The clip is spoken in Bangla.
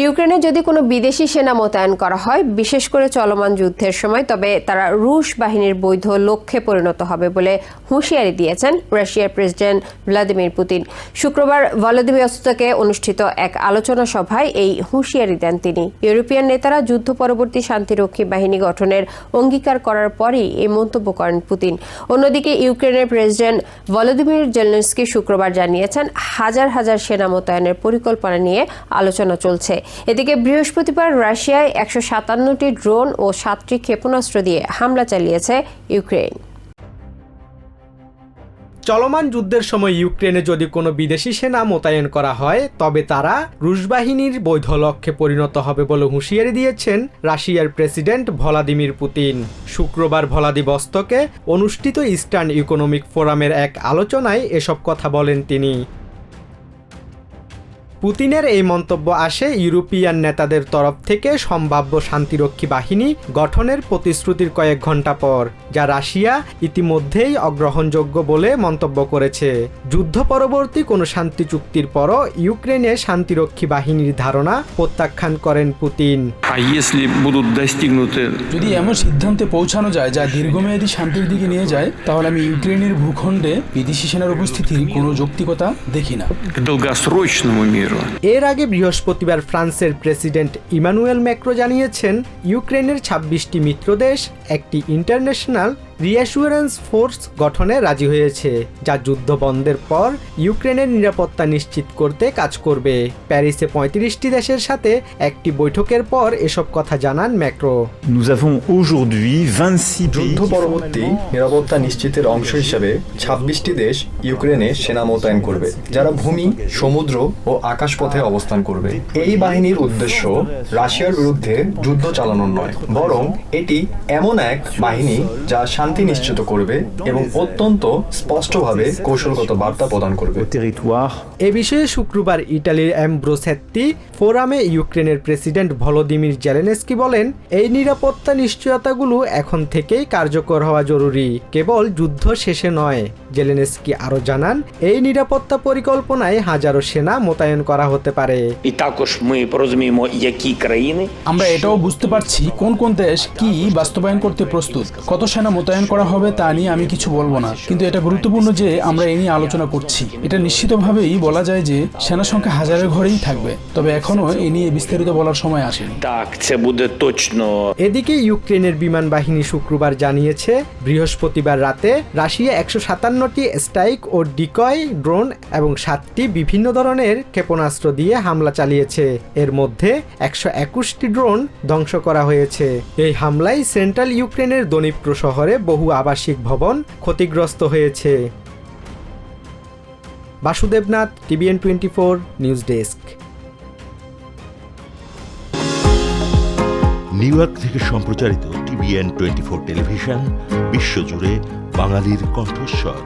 ইউক্রেনে যদি কোনো বিদেশি সেনা মোতায়েন করা হয়, বিশেষ করে চলমান যুদ্ধের সময়, তবে তারা রুশ বাহিনীর বৈধ লক্ষ্যে পরিণত হবে বলে হুঁশিয়ারি দিয়েছেন রাশিয়ার প্রেসিডেন্ট ভ্লাদিমির পুতিন। শুক্রবার ভলোদিমিয়স্টোকে অনুষ্ঠিত এক আলোচনা সভায় এই হুঁশিয়ারি দেন তিনি। ইউরোপিয়ান নেতারা যুদ্ধ পরবর্তী শান্তিরক্ষী বাহিনী গঠনের অঙ্গীকার করার পরই এই মন্তব্য করেন পুতিন। অন্যদিকে ইউক্রেনের প্রেসিডেন্ট ভলোদিমির জেলনেস্কি শুক্রবার জানিয়েছেন, হাজার হাজার সেনা মোতায়েনের পরিকল্পনা নিয়ে আলোচনা চলছে। এদিকে বৃহস্পতিবার রাশিয়ায় একশো সাতান্নটি ড্রোন ও সাতটি ক্ষেপণাস্ত্র দিয়ে হামলা চালিয়েছে ইউক্রেন চলমান যুদ্ধের সময় ইউক্রেনে যদি কোনো বিদেশি সেনা মোতায়েন করা হয়, তবে তারা রুশ বাহিনীর বৈধ লক্ষ্যে পরিণত হবে বলে হুঁশিয়ারি দিয়েছেন রাশিয়ার প্রেসিডেন্ট ভলাদিমির পুতিন। শুক্রবার ভলাদিবস্তকে অনুষ্ঠিত ইস্টার্ন ইকোনমিক ফোরামের এক আলোচনায় এসব কথা বলেন তিনি। পুতিনের এই মন্তব্য আসে ইউরোপিয়ান নেতাদের তরফ থেকে সম্ভাব্য শান্তিরক্ষী বাহিনী গঠনের প্রতিশ্রুতির কয়েক ঘন্টা পর যা রাশিয়া ইতিমধ্যেই অগ্রহণযোগ্য বলে মন্তব্য করেছে যুদ্ধ পরবর্তী কোনো শান্তি চুক্তির পরও ইউক্রেনে শান্তিরক্ষী বাহিনীর ধারণা প্রত্যাখ্যান করেন পুতিন А если будут достигнуты যদি এমন সিদ্ধান্তে পৌঁছানো যায় যা দীর্ঘমেয়াদী শান্তির দিকে নিয়ে যায় তাহলে আমি ইউক্রেনের ভূখণ্ডে বিদেশি সেনার উপস্থিতির কোনো যৌক্তিকতা দেখি না к долгосрочному миру, এর আগে বৃহস্পতিবার ফ্রান্সের প্রেসিডেন্ট ইমানুয়েল ম্যাক্রো জানিয়েছেন ইউক্রেনের ছাব্বিশটি মিত্রদেশ একটি ইন্টারন্যাশনাল রিঅ্যাসুরেন্স ফোর্স গঠনে রাজি হয়েছে যা যুদ্ধ বন্ধের পর ইউক্রেনের নিরাপত্তা নিশ্চিত করতে কাজ করবে। প্যারিসে পঁয়ত্রিশটি দেশের সাথে একটি বৈঠকের পর এসব কথা জানান macro. Nous avons aujourd'hui 26 pays যুদ্ধ পরবর্তী নিরাপত্তা নিশ্চিতের অংশ হিসাবে ছাব্বিশটি দেশ ইউক্রেনে সেনা মোতায়েন করবে যারা ভূমি সমুদ্র ও আকাশপথে অবস্থান করবে। এই বাহিনীর উদ্দেশ্য রাশিয়ার বিরুদ্ধে যুদ্ধ চালানোর নয় বরং এটি এমন এক বাহিনী যা শান্তি নিশ্চিত করবে এবং অত্যন্ত স্পষ্টভাবে কৌশলগত বার্তা প্রদান করবে। এ বিষয়ে শুক্রবার ইটালির অ্যাম্ব্রোসেত্তি ফোরামে ইউক্রেনের প্রেসিডেন্ট ভলোদিমির জেলেনেস্কি বলেন এই নিরাপত্তা নিশ্চয়তাগুলো এখন থেকেই কার্যকর হওয়া জরুরি কেবল যুদ্ধ শেষে নয়। জেলেনেস্কি আরও জানান এই নিরাপত্তা পরিকল্পনায় হাজারো সেনা মোতায়েন করা হতে পারে। আমরা এটাও বুঝতে পারছি কোন কোন দেশ কি বাস্তবায়ন করতে প্রস্তুত। কত সেনা মোতায়েন করা হবে তা নিয়ে আমি কিছু বলব না। কিন্তু এটা গুরুত্বপূর্ণ যে আমরা এ নিয়ে আলোচনা করছি। এটা নিশ্চিতভাবেই বলা যায় যে সেনা সংখ্যা হাজারের ঘরেই থাকবে। তবে এখনও এ নিয়ে বিস্তারিত বলার সময় আসেনি। এদিকে ইউক্রেনের বিমান বাহিনী শুক্রবার জানিয়েছে বৃহস্পতিবার রাতে রাশিয়া একশো সাতান্নটি স্ট্রাইক ও ডিকয় ড্রোন এবং সাতটি বিভিন্ন ধরনের ক্ষেপণাস্ত্র দিয়ে হামলা চালিয়েছে। এর মধ্যে একশো একুশটি ড্রোন ধ্বংস করা হয়েছে। এই হামলায় সেন্ট্রাল ইউক্রেনের দনিপ্র শহরে বহু আবাসিক ভবন ক্ষতিগ্রস্ত হয়েছে। Basudebnath, TVN twenty four news desk. New York থেকে সম্প্রচারিত টিভিএন টোয়েন্টি ফোর টেলিভিশন, বিশ্বজুড়ে বাঙালির কণ্ঠস্বর।